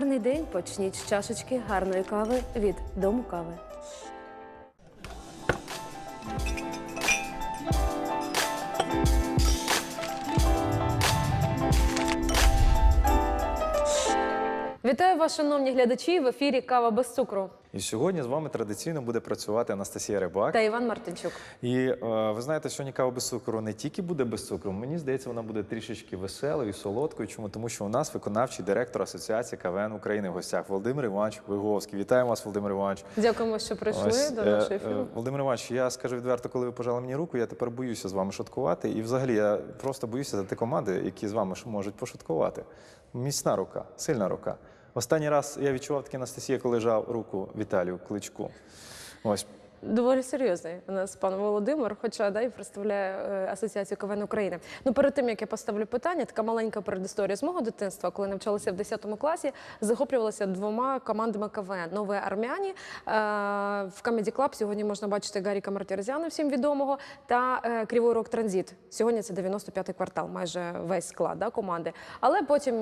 Гарний день почніть з чашечки гарної кави від дому кави. Вітаю вас, шановні глядачі. В ефірі Кава без цукру І сьогодні з вами традиційно буде працювати Анастасія Рибак. та Іван Мартинчук. І е, ви знаєте, сьогодні кава без цукру не тільки буде без цукру, мені здається, вона буде трішечки веселою і солодкою. Чому? Тому що у нас виконавчий директор Асоціації КВН України в гостях Володимир Іванович Виговський. Вітаємо вас, Володимир Іванович. Дякуємо, що прийшли Ось, до е, нашого е, ефіру. Володимир Іванович, я скажу відверто, коли ви пожали мені руку, я тепер боюся з вами шуткувати. І взагалі я просто боюся за ті команди, які з вами можуть пошуткувати. Міцна рука, сильна рука. Останній раз я відчував таке Анастасія, коли жав руку Віталію Кличку. Ось Доволі серйозний у нас пан Володимир, хоча да, і представляє е, Асоціацію КВН України. Ну перед тим як я поставлю питання, така маленька передісторія з мого дитинства, коли навчалася в 10 класі, захоплювалася двома командами КВН Нові армяні. Е, в Comedy Club сьогодні можна бачити Гаріка Мартірзяна, всім відомого, та е, Кривий Рок Транзит. Сьогодні це 95-й квартал, майже весь склад да, команди. Але потім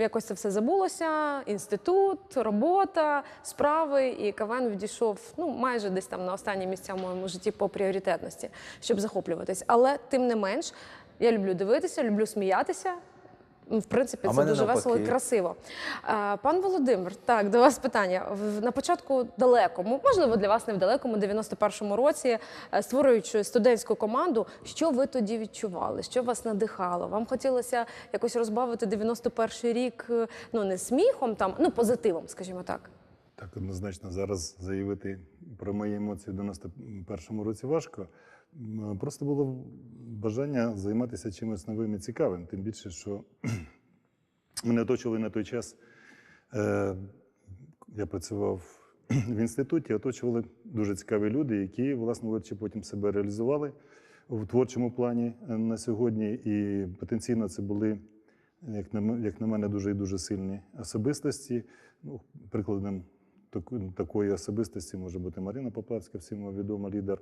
якось це все забулося. Інститут, робота, справи, і КВН відійшов ну майже десь там на останні місця в моєму житті по пріоритетності, щоб захоплюватись. Але тим не менш, я люблю дивитися, люблю сміятися. В принципі, А це дуже весело і красиво. Пан Володимир, так, до вас питання. В- На початку далекому, можливо, для вас не в далекому, 91-му році, е, створюючи студентську команду, що ви тоді відчували? Що вас надихало? Вам хотілося якось розбавити 91-й рік, е, ну не сміхом, там, ну позитивом, скажімо так. Так, однозначно, зараз заявити про мої емоції в 91-му році важко. Просто було бажання займатися чимось новим і цікавим. Тим більше, що мене оточували на той час. Е, я працював в інституті, оточували дуже цікаві люди, які, власне потім себе реалізували в творчому плані е, на сьогодні. І потенційно це були, як на, як на мене, дуже і дуже сильні особистості. Ну, прикладом такої особистості може бути Марина Поплавська, всім вам відома лідер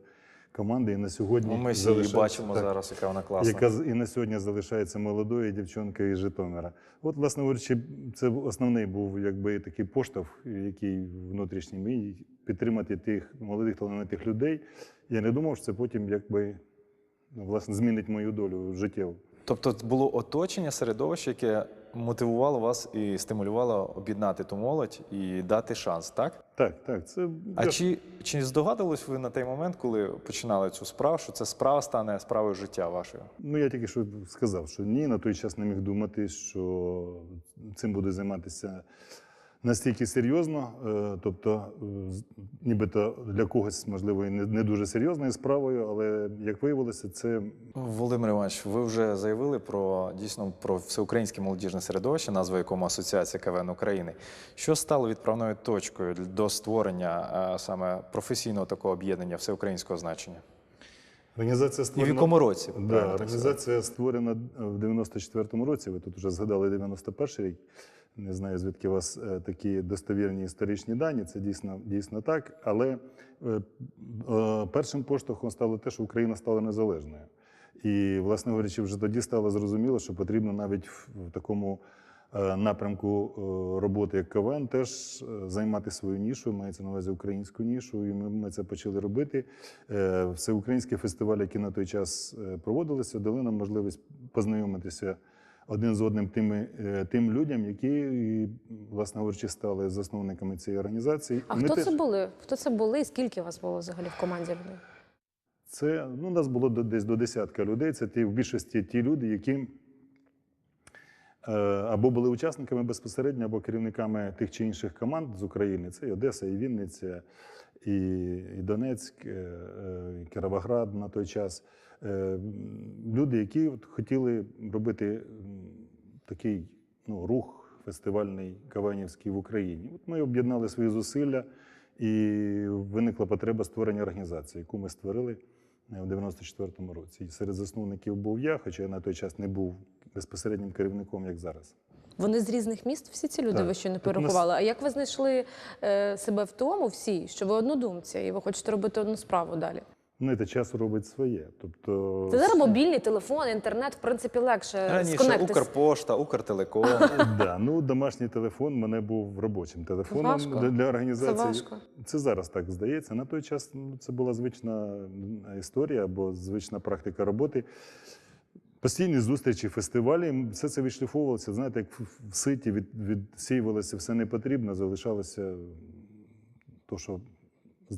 команди. І на сьогодні ну, ми її бачимо так, зараз, яка вона класна. яка і на сьогодні залишається молодою дівчинкою із Житомира. От, власне говорячи, це основний був якби такий поштовх, який внутрішній мій підтримати тих молодих талановитих людей. Я не думав, що це потім якби ну, власне змінить мою долю життєву. Тобто було оточення, середовище, яке мотивувало вас і стимулювало об'єднати ту молодь і дати шанс, так? Так, так, це А чи, чи здогадувались ви на той момент, коли починали цю справу, що ця справа стане справою життя вашою? Ну, я тільки що сказав, що ні, на той час не міг думати, що цим буде займатися настільки серйозно. Е, Тобто, е, нібито для когось, можливо, і не, дуже серйозною справою, але як виявилося, це Володимир Іванович, ви вже заявили про дійсно про всеукраїнське молодіжне середовище, назва якому Асоціація КВН України. Що стало відправною точкою до створення е, саме професійного такого об'єднання всеукраїнського значення? організація І в якому році? Да, так організація створена в 94-му році. Ви тут вже згадали 91-й рік. Не знаю, звідки у вас е, такі достовірні історичні дані. Це дійсно, дійсно так. Але е, е, першим поштовхом стало те, що Україна стала незалежною. І, власне говорячи, вже тоді стало зрозуміло, що потрібно навіть в, такому напрямку роботи, як КВН, теж займати свою нішу, мається на увазі українську нішу, і ми, це почали робити. Всеукраїнські фестивалі, які на той час проводилися, дали нам можливість познайомитися один з одним тими, е, тим людям, які, власне говорячи, стали засновниками цієї організації. А ми хто теж- це були? Хто це були і скільки вас було взагалі в команді людей? Це ну, нас було десь до десятка людей. Це ті, в більшості ті люди, які е, або були учасниками безпосередньо, або керівниками тих чи інших команд з України. Це і Одеса, і Вінниця, і, і Донецьк, е, е, і Кіровоград на той час. Е, люди, які от хотіли робити такий ну, рух фестивальний каванівський в Україні. От ми об'єднали свої зусилля, і виникла потреба створення організації, яку ми створили е, в 94-му році. І серед засновників був я, хоча я на той час не був безпосереднім керівником, як зараз. Вони з різних міст, всі ці люди Так. ви ще не перерахували. А як ви знайшли е, себе в тому, всі, що ви однодумці, і ви хочете робити одну справу далі? Знаєте, час робить своє. Тобто, Це зараз мобільний телефон, інтернет, в принципі, легше Раніше сконектитись. Укрпошта, Укртелеком. да, ну, домашній телефон в мене був робочим телефоном Важко. для, для організації. Це важко. Це зараз так здається. На той час ну, це була звична історія або звична практика роботи. Постійні зустрічі, фестивалі, все це відшліфовувалося. Знаєте, як в в ситі від, відсіювалося все непотрібне, залишалося то, що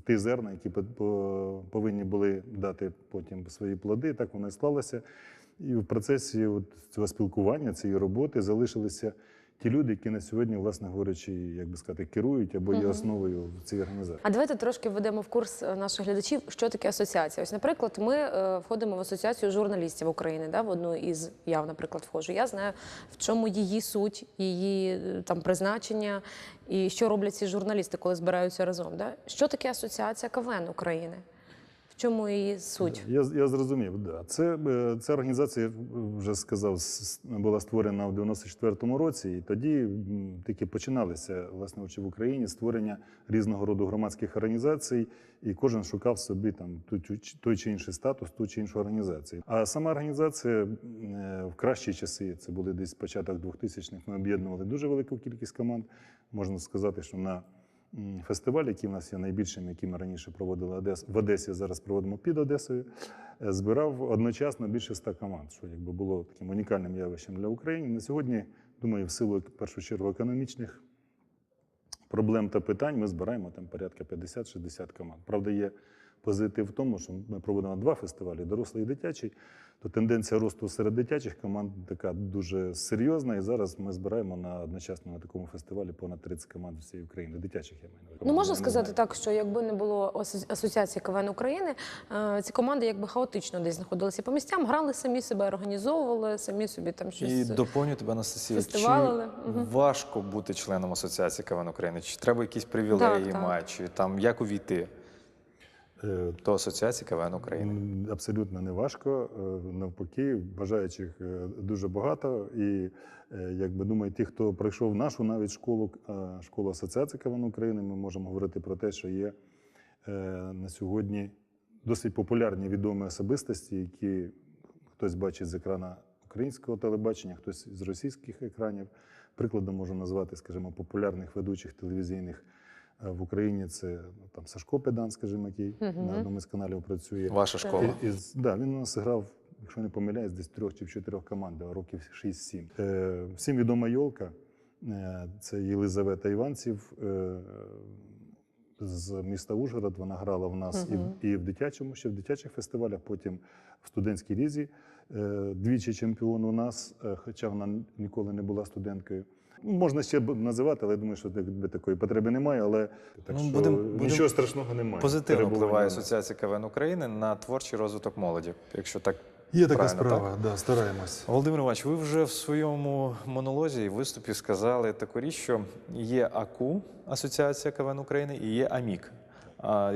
ті зерна, які по- по- повинні були дати потім свої плоди, так воно і склалося. І в процесі от цього спілкування, цієї роботи залишилися ті люди, які на сьогодні, власне говорячи, як би сказати, керують або є основою в цій організації. А давайте трошки введемо в курс е, наших глядачів, що таке асоціація. Ось, наприклад, ми е, входимо в асоціацію журналістів України, да, в одну із я, наприклад, входжу. Я знаю, в чому її суть, її е, там призначення і що роблять ці журналісти, коли збираються разом. Да? Що таке асоціація КВН України? Чому її суть? Я, я зрозумів, да. Це, е, ця організація, вже сказав, була створена в 94-му році, і тоді тільки починалися власне очі в Україні створення різного роду громадських організацій, і кожен шукав собі там той чи інший статус, ту чи іншу організацію. А сама організація е, в кращі часи, це були десь початок 2000-х, ми об'єднували дуже велику кількість команд. Можна сказати, що на фестиваль, який в нас є найбільшим, який ми раніше проводили Одес, в Одесі, зараз проводимо під Одесою, е, збирав одночасно більше ста команд, що якби було таким унікальним явищем для України. На сьогодні, думаю, в силу в першу чергу економічних проблем та питань ми збираємо там порядка 50-60 команд. Правда, є позитив в тому, що ми проводимо два фестивалі дорослий і дитячий. То тенденція росту серед дитячих команд така дуже серйозна. І зараз ми збираємо на одночасно на такому фестивалі понад 30 команд всієї України. Дитячих я маю. на увазі. Ну можна сказати так, що якби не було асоціації КВН України, е, ці команди якби хаотично десь знаходилися по місцям, грали самі себе, організовували, самі собі там щось. І доповню тебе, Анастасія. Чи. Мгм. важко бути членом Асоціації КВН України? Чи треба якісь привілеї Так, так. мати? Чи там як увійти Е, до Асоціації КВН України? Абсолютно не важко. Е, Навпаки, бажаючих е, дуже багато. І е, якби думаю, ті, хто пройшов нашу навіть школу, е, школу Асоціації КВН України, ми можемо говорити про те, що є е, на сьогодні досить популярні відомі особистості, які хтось бачить з екрана українського телебачення, хтось з російських екранів. Прикладом можу назвати, скажімо, популярних ведучих телевізійних. В Україні це ну, там Сашко Педан, скажімо, який на одному з каналів працює. Ваша школа. І, із, да, він у нас грав, якщо не помиляюсь, десь трьох чи в чотирьох командах, років 6-7. Е, всім відома Йолка, е, це Єлизавета Іванців е, з міста Ужгород. Вона грала в нас і, в- і в дитячому, ще в дитячих фестивалях, потім в студентській лізі. Е, двічі чемпіон у нас, е, хоча вона ніколи не була студенткою. Можна ще називати, але я думаю, що такої потреби немає. Але так Ну, що будем- будем- нічого страшного немає. Позитивно впливає. Асоціація КВН України на творчий розвиток молоді, якщо так Є така справа, так? да, стараємось. Володимир Іванович, ви вже в своєму монолозі і виступі сказали таку річ, що є АКУ, Асоціація КВН України, і є АМІК.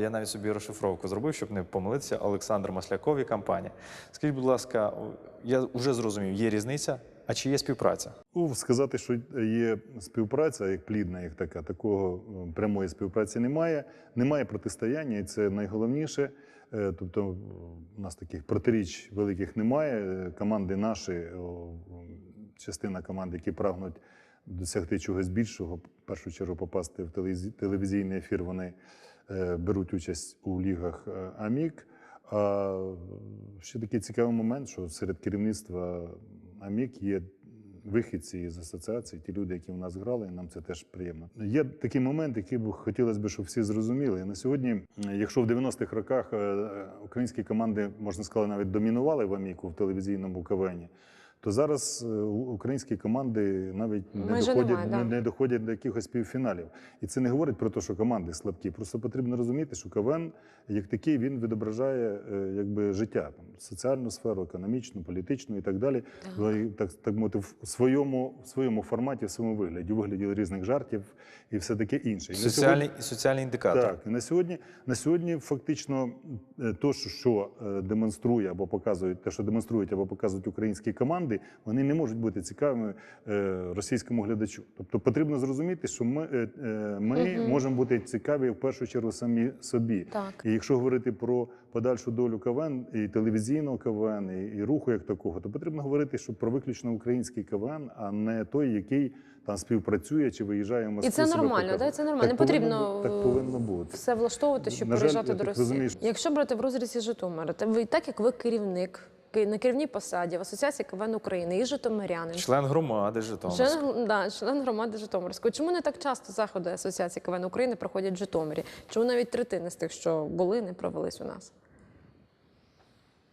Я навіть собі розшифровку зробив, щоб не помилитися. Олександр Масляков і компанія. Скажіть, будь ласка, я вже зрозумів, є різниця, а чи є співпраця? Ну, сказати, що є співпраця, як плідна, як така, такого прямої співпраці немає. Немає протистояння, і це найголовніше. Е, Тобто у нас таких протиріч великих немає. Команди наші, частина команд, які прагнуть досягти чогось більшого, в першу чергу попасти в телевізійний ефір, вони е, беруть участь у лігах е, АМІК. А ще такий цікавий момент, що серед керівництва АМІК є вихідці з асоціації, ті люди, які в нас грали, нам це теж приємно. Є такий момент, який б хотілося б, щоб всі зрозуміли. На сьогодні, е, якщо в 90-х роках е, українські команди, можна сказати, навіть домінували в АМІКу в телевізійному КВНі, то зараз е, українські команди навіть не Майже доходять, немає, да. не, не доходять до якихось півфіналів. І це не говорить про те, що команди слабкі. Просто потрібно розуміти, що КВН як такий він відображає е, якби життя, там соціальну сферу, економічну, політичну і так далі. Ну, і, Так, так мовити, в своєму, в своєму форматі, в своєму вигляді, у вигляді різних жартів і все таке інше. І на Соціальний, соціальний індикатор. так, і на сьогодні, на сьогодні фактично е, то, що- е, демонструє або показують, те, що демонструють або показують українські команди, команди вони не можуть бути цікавими е, російському глядачу. Тобто потрібно зрозуміти, що ми, е, е, ми Мгм. можемо бути цікаві в першу чергу самі собі. Так. І якщо говорити про подальшу долю КВН і телевізійного КВН, і, і руху як такого, то потрібно говорити, що про виключно український КВН, а не той, який там співпрацює чи виїжджає в Москву. І це нормально, да? це нормально. Так не потрібно так повинно бути. все влаштовувати, щоб приїжджати до Росії. розумію, що- Якщо брати в розрізі Житомира, то ви так як ви керівник на керівній посаді в Асоціації КВН України і Житомирянин. Член громади Житомирської. Член, да, член громади Житомирської. Чому не так часто заходи Асоціації КВН України проходять в Житомирі? Чому навіть третини з тих, що були, не провелись у нас?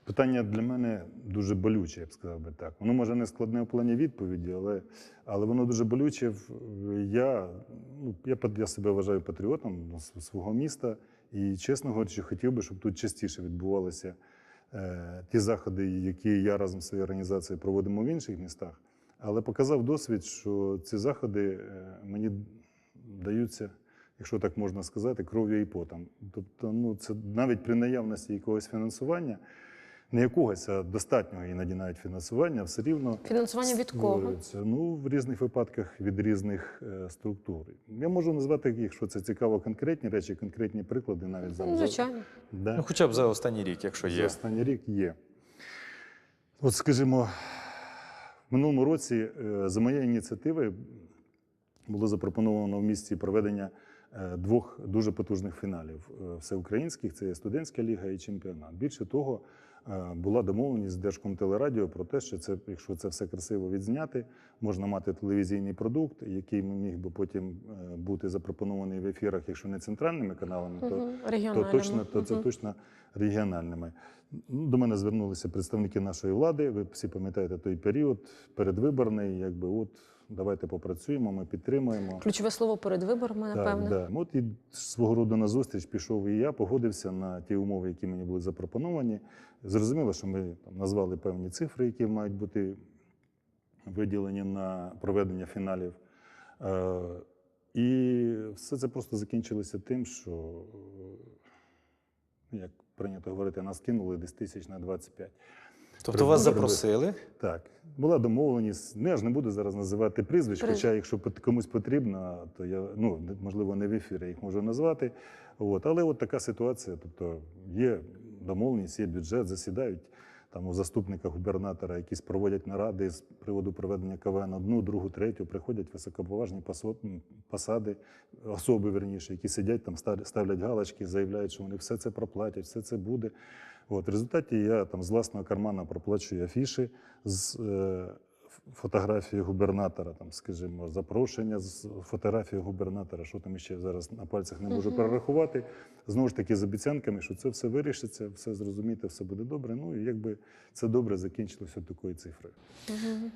Питання для мене дуже болюче, я б сказав би так. Воно може не складне в плані відповіді, але, але воно дуже болюче. Я, ну, я, я себе вважаю патріотом свого міста і, чесно говорячи, хотів би, щоб тут частіше відбувалися ті заходи, які я разом з своєю організацією проводимо в інших містах. Але показав досвід, що ці заходи е, мені даються, якщо так можна сказати, кров'ю і потом. Тобто, ну, це навіть при наявності якогось фінансування не якогось, а достатнього іноді навіть фінансування, все рівно Фінансування від кого? Ну, в різних випадках від різних е, структур. Я можу назвати, якщо це цікаво, конкретні речі, конкретні приклади навіть за, Ну, звичайно. Да. Ну, хоча б за останній рік, якщо є За останній рік є. От, скажімо, в минулому році е, за моєю ініціативою було запропоновано в місті проведення е, двох дуже потужних фіналів е, всеукраїнських це є студентська ліга і чемпіонат. Більше того, була домовленість з Держкомтелерадіо про те, що це, якщо це все красиво відзняти, можна мати телевізійний продукт, який міг би потім е, бути запропонований в ефірах, якщо не центральними каналами, то Мгм. то точно то це Мгм. точно регіональними. Ну, До мене звернулися представники нашої влади. Ви всі пам'ятаєте той період передвиборний. Якби от давайте попрацюємо, ми підтримуємо. Ключове слово перед виборами, напевне. Так, да. От і свого роду на зустріч пішов і я, погодився на ті умови, які мені були запропоновані. Зрозуміло, що ми там назвали певні цифри, які мають бути виділені на проведення фіналів. Е, і все це просто закінчилося тим, що, е, як прийнято говорити, нас кинули десь тисяч на 25. Тобто вас Треба запросили. Так, була домовленість. Ну, я ж не буду зараз називати прізвищ, Призв- хоча якщо комусь потрібно, то я ну можливо не в ефірі їх можу назвати. От, але от така ситуація. Тобто є домовленість, є бюджет, засідають там у заступника губернатора, якісь проводять наради з приводу проведення КВН одну, другу, третю. Приходять високоповажні посади, особи верніше, які сидять там, став- ставлять галочки, заявляють, що вони все це проплатять, все це буде. От, в результаті я там з власного кармана проплачую афіші з е, фотографії губернатора, там, скажімо, запрошення з фотографії губернатора, що там ще зараз на пальцях не можу перерахувати. Знову ж таки, з обіцянками, що це все вирішиться, все зрозуміти, все буде добре. Ну і якби це добре закінчилося такою цифрою.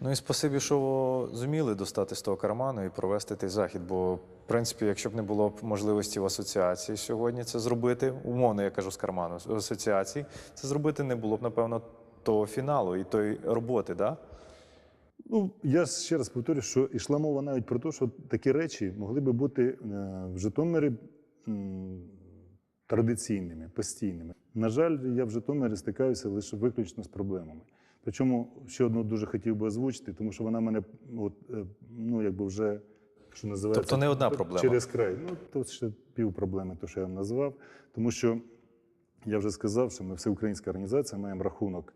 Ну і спасибі, що зуміли достати з того карману і провести той захід. Бо, в принципі, якщо б не було б можливості в асоціації сьогодні це зробити, умовно я кажу з карману асоціації, це зробити не було б, напевно, того фіналу і тої роботи, да? Ну, я ще раз повторю, що йшла мова навіть про те, що такі речі могли би бути е, в Житомирі традиційними, постійними. На жаль, я в Житомирі стикаюся лише виключно з проблемами. Причому ще одну дуже хотів би озвучити, тому що вона мене от, е, ну, якби вже що називається. Тобто не одна проблема. Через край. Ну, то ще пів проблеми, то що я вам назвав. Тому що я вже сказав, що ми всеукраїнська організація, маємо рахунок,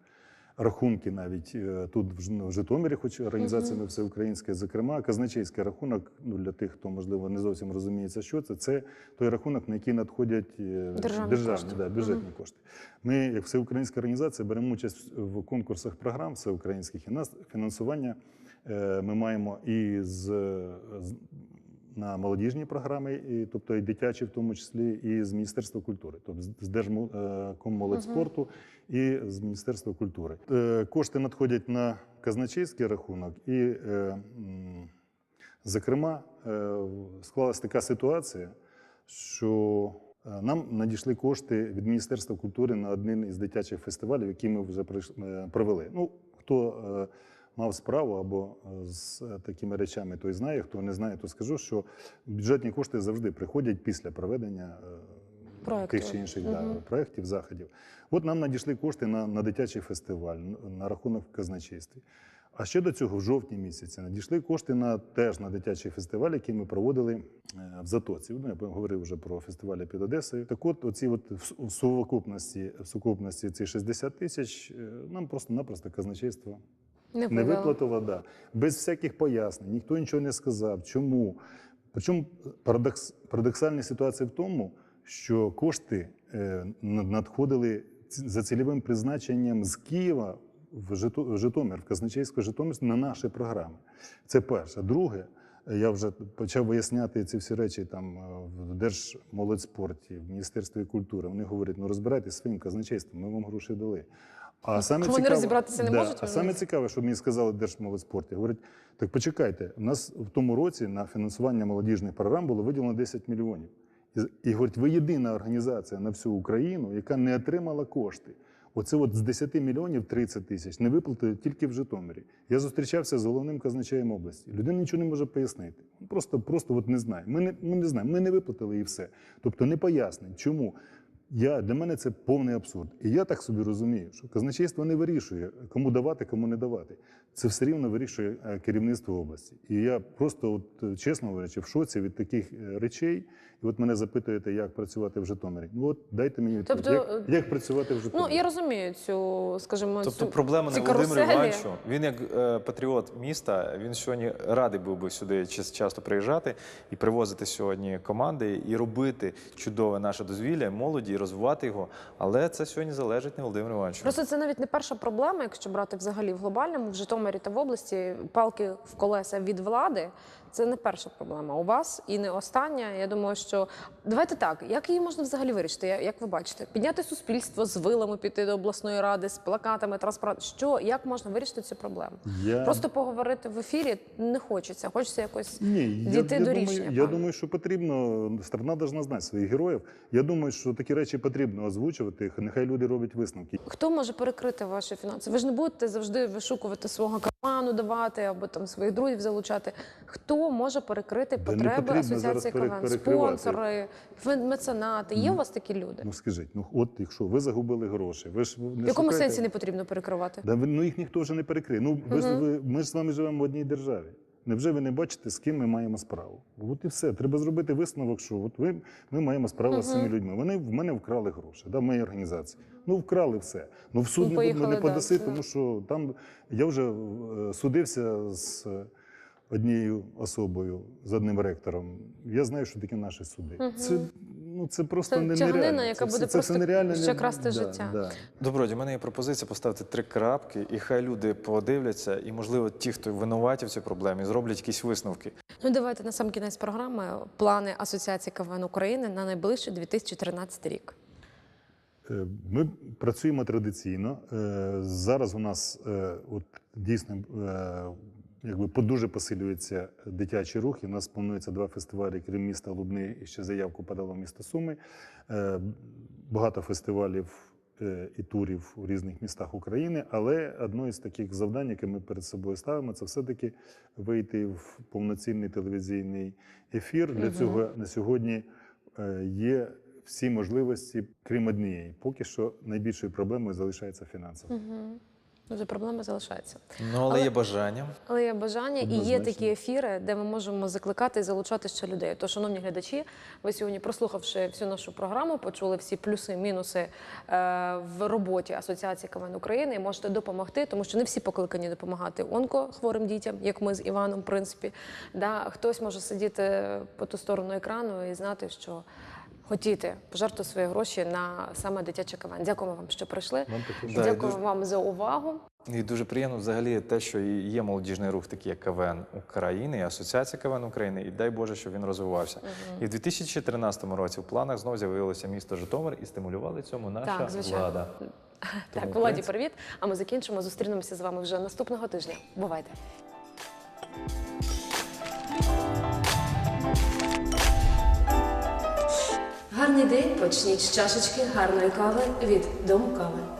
рахунки навіть е, тут в Житомирі, хоч організація ми всеукраїнська, зокрема, казначейський рахунок, ну для тих, хто можливо не зовсім розуміється, що це, це той рахунок, на який надходять е, Державні державні кошти. да, бюджетні кошти. Ми, як всеукраїнська організація, беремо участь в конкурсах програм всеукраїнських, і нас фінансування е, ми маємо і з на молодіжні програми, і, тобто і дитячі, в тому числі, і з Міністерства культури, тобто з- Держкоммолодспорту і з Міністерства культури. Е, Кошти надходять на казначейський рахунок, і, е, зокрема, е, склалася така ситуація, що е, нам надійшли кошти від Міністерства культури на один із дитячих фестивалів, які ми вже е, провели. Ну, хто е, мав справу або е, з е, такими речами, той знає. Хто не знає, то скажу, що бюджетні кошти завжди приходять після проведення е, тих чи інших Мгм. да, проєктів, заходів. От нам надійшли кошти на, на дитячий фестиваль, на рахунок казначействі. А ще до цього, в жовтні місяці, надійшли кошти на теж на дитячий фестиваль, який ми проводили в Затоці. Ну, я говорив вже про фестивалі під Одесою. Так от, оці от в сукупності, в сукупності ці 60 тисяч нам просто-напросто казначейство Не, не виплатила, да. без всяких пояснень, ніхто нічого не сказав. Чому? Причому парадокс, парадоксальна ситуація в тому, що кошти е, надходили за цільовим призначенням з Києва в Жито- в Житомир, в казначейську Житомирську на наші програми. Це перше. Друге, я вже почав виясняти ці всі речі там е, в Держмолодьспорті, в Міністерстві культури. Вони говорять, ну розбирайтесь своїм казначейством, ми вам гроші дали. А саме Вони розібратися не да, можуть, А вони? саме цікаве, що мені сказали Держмолодьспорті. Говорять, так почекайте, у нас в тому році на фінансування молодіжних програм було виділено 10 мільйонів. І, і говорять, ви єдина організація на всю Україну, яка не отримала кошти. Оце от з 10 мільйонів 30 тисяч не виплатили тільки в Житомирі. Я зустрічався з головним казначеєм області. Людина нічого не може пояснити. Просто, просто от не знає. Ми не, ми не знаємо, ми не виплатили і все. Тобто не пояснить, чому. Я, для мене це повний абсурд. І я так собі розумію, що казначейство не вирішує, кому давати, кому не давати. Це все рівно вирішує е, керівництво області. І я просто, от, е, чесно говорячи, в шоці від таких е, речей. І от мене запитуєте, як працювати в Житомирі. Ну от дайте мені відповідь. Тобто, як, як працювати в Житомирі? Ну я розумію цю, скажімо, Тобто цю, проблема не Володимиру. Івановичу. Він як е, патріот міста, він сьогодні радий був би сюди чис- часто приїжджати і привозити сьогодні команди і робити чудове наше дозвілля, молоді, розвивати його. Але це сьогодні залежить не Володимиру Івановичу. Просто це навіть не перша проблема, якщо брати взагалі в глобальному, в Житомирі та в області палки в колеса від влади. Це не перша проблема у вас і не остання. Я думаю, що давайте так. Як її можна взагалі вирішити? Як ви бачите, підняти суспільство з вилами, піти до обласної ради з плакатами, транспарантами. Що як можна вирішити цю проблему? Я... Просто поговорити в ефірі не хочеться. Хочеться якось Ні, дійти я, до я, рішення. я пане. думаю, що потрібно, страна повинна знати своїх героїв. Я думаю, що такі речі потрібно озвучувати, нехай люди роблять висновки. Хто може перекрити ваші фінанси? Ви ж не будете завжди вишукувати свого карману, давати або там своїх друзів залучати. Хто може перекрити потреби асоціації КВН? Спонсори, меценати? Є у вас такі люди? Ну скажіть, ну от якщо ви загубили гроші, ви ж не В якому шукаєте- сенсі не потрібно перекривати? Да, ну їх ніхто вже не перекриє. Ну ви, ж- ви, ми ж з вами живемо в одній державі. Невже ви не бачите, з ким ми маємо справу? От і все. Треба зробити висновок, що от ви, ми маємо справу з цими людьми. Вони в мене вкрали гроші, да, в моїй організації. Ну, вкрали все. Ну, в суд Ну, не, поїхали, не да, подаси, да, тому що там я вже е, судився з однією особою, з одним ректором. Я знаю, що таке наші суди. Це, ну, це просто Це нереально. яка це, буде це просто нереально. ще красти да, життя. Да. Добродій, у мене є пропозиція поставити три крапки, і хай люди подивляться, і можливо ті, хто винуваті в цій проблемі, зроблять якісь висновки. Ну давайте на сам кінець програми плани Асоціації КВН України на найближчий 2013 рік. Е, Ми працюємо традиційно. Е, Зараз у нас е, от, дійсно якби дуже посилюється дитячий рух. І у нас планується два фестивалі, крім міста Лубни, і ще заявку подало місто Суми. Е, Багато фестивалів е, і турів у різних містах України. Але одне із таких завдань, яке ми перед собою ставимо, це все-таки вийти в повноцінний телевізійний ефір. Для цього на сьогодні е, є всі можливості, крім однієї. Поки що найбільшою проблемою залишається фінансова. Дуже проблема залишається. Ну, але, Але- є бажання. Але є бажання і є такі ефіри, де ми можемо закликати і залучати ще людей. То, шановні глядачі, ви сьогодні, прослухавши всю нашу програму, почули всі плюси і мінуси е, в роботі Асоціації КВН України і можете допомогти, тому що не всі покликані допомагати онкохворим дітям, як ми з Іваном, в принципі. Да, хтось може сидіти по ту сторону екрану і знати, що. Хотіти пожертвувати свої гроші на саме дитяче КВН. Дякуємо вам, що прийшли. Вам. Да, і Дякую дуже- вам за увагу. І дуже приємно взагалі те, що є молодіжний рух, такий як КВН України, і Асоціація КВН України, і дай Боже, щоб він розвивався. І в 2013 році в планах знову з'явилося місто Житомир і стимулювали цьому наша Так, звичайно. влада. Так, Тому, в Владі, привіт. А ми закінчимо. Зустрінемося з вами вже наступного тижня. Бувайте. Гарний день почніть з чашечки гарної кави від дому кави.